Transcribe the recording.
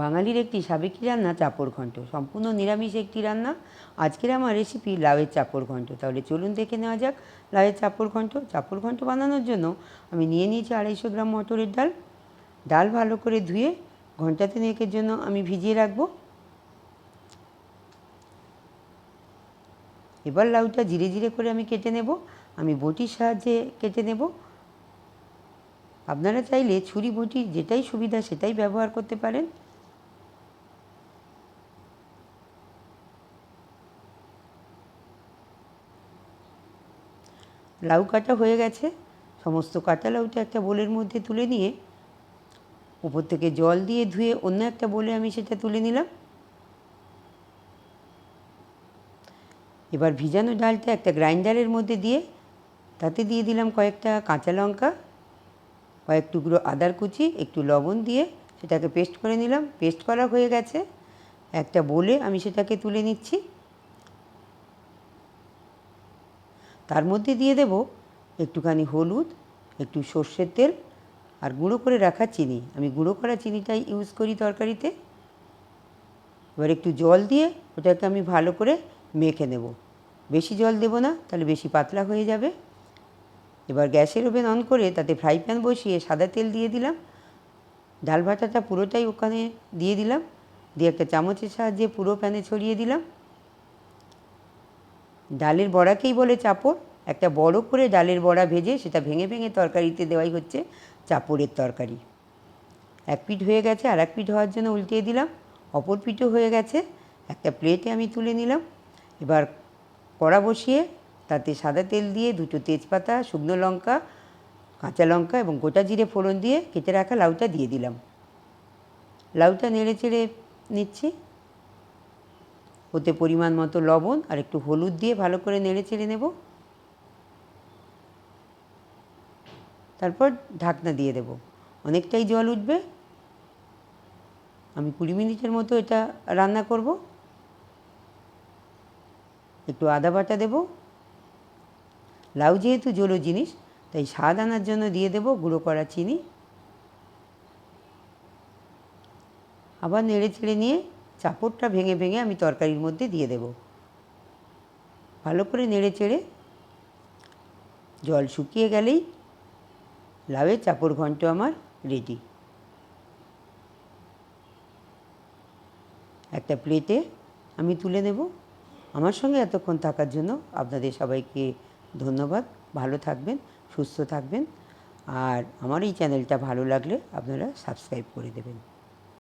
বাঙালির একটি সাবেকি রান্না, চাপড় ঘন্ট। সম্পূর্ণ নিরামিষ একটি রান্না। আজকের আমার রেসিপি লাউয়ের চাপড় ঘন্ট। তাহলে চলুন দেখে নেওয়া যাক লাউয়ের চাপড় ঘন্ট। চাপড় ঘন্ট বানানোর জন্য আমি নিয়ে নিয়েছি আড়াইশো গ্রাম মটরের ডাল। ডাল ভালো করে ধুয়ে ঘণ্টা তিনেকের জন্য আমি ভিজিয়ে রাখব। এবার লাউটা জিরে জিরে করে আমি কেটে নেব। আমি বটির সাহায্যে কেটে নেব। আপনারা চাইলে ছুরি বটি যেটাই সুবিধা সেটাই ব্যবহার করতে পারেন। লাউ কাটা হয়ে গেছে। সমস্ত কাঁচা লাউটা একটা বোলের মধ্যে তুলে নিয়ে উপর থেকে জল দিয়ে ধুয়ে অন্য একটা বোলে আমি সেটা তুলে নিলাম। এবার ভিজানো ডালটা একটা গ্রাইন্ডারের মধ্যে দিয়ে তাতে দিয়ে দিলাম কয়েকটা কাঁচা লঙ্কা, কয়েক টুকরো আদার কুচি, একটু লবণ দিয়ে সেটাকে পেস্ট করে নিলাম। পেস্ট করা হয়ে গেছে। একটা বলে আমি সেটাকে তুলে নিচ্ছি। তার মধ্যে দিয়ে দেব একটুখানি হলুদ, একটু সর্ষের তেল আর গুঁড়ো করে রাখা চিনি। আমি গুঁড়ো করা চিনিটাই ইউজ করি তরকারিতে। এবার একটু জল দিয়ে ওটাকে আমি ভালো করে মেখে নেব। বেশি জল দেব না, তাহলে বেশি পাতলা হয়ে যাবে। এবার গ্যাসের ওভেন অন করে তাতে ফ্রাই প্যান বসিয়ে সাদা তেল দিয়ে দিলাম। ডাল ভাটাটা পুরোটাই ওখানে দিয়ে দিলাম। দিয়ে একটা চামচের সাহায্যে পুরো প্যানে ছড়িয়ে দিলাম। ডালের বড়াকেই বলে চাপড়। একটা বড় করে ডালের বড়া ভেজে সেটা ভেঙে ভেঙে তরকারিতে দেওয়াই হচ্ছে চাপড়ের তরকারি। এক পিঠ হয়ে গেছে আর এক পিঠ হওয়ার জন্য উল্টিয়ে দিলাম। অপর পিঠও হয়ে গেছে, একটা প্লেটে আমি তুলে নিলাম। এবার কড়া বসিয়ে তাতে সাদা তেল দিয়ে দুটো তেজপাতা, শুকনো লঙ্কা, কাঁচা লঙ্কা এবং গোটা জিরে ফোড়ন দিয়ে কেটে রাখা লাউটা দিয়ে দিলাম। লাউটা নেড়ে চেড়ে নিচ্ছি। ওতে পরিমাণ মতো লবণ আর একটু হলুদ দিয়ে ভালো করে নেড়ে চেড়ে নেব। তারপর ঢাকনা দিয়ে দেব। অনেকটাই জল উঠবে। আমি কুড়ি মিনিটের মতো এটা রান্না করব। একটু আদা বাটা দেব। লাউ যেহেতু জলো জিনিস, তাই স্বাদ আনার জন্য দিয়ে দেব গুঁড়ো করা চিনি। আবার নেড়ে চেড়ে নিয়ে চাপড়টা ভেঙে ভেঙে আমি তরকারির মধ্যে দিয়ে দেব। ভালো করে নেড়ে চেড়ে জল শুকিয়ে গেলেই লাউয়ের চাপড় ঘন্ট আমার রেডি একটা প্লেটে আমি তুলে নেব। আমার সঙ্গে এতক্ষণ থাকার জন্য আপনাদের সবাইকে ধন্যবাদ। ভালো থাকবেন, সুস্থ থাকবেন। আর আমার এই চ্যানেলটা ভালো লাগলে আপনারা সাবস্ক্রাইব করে দেবেন।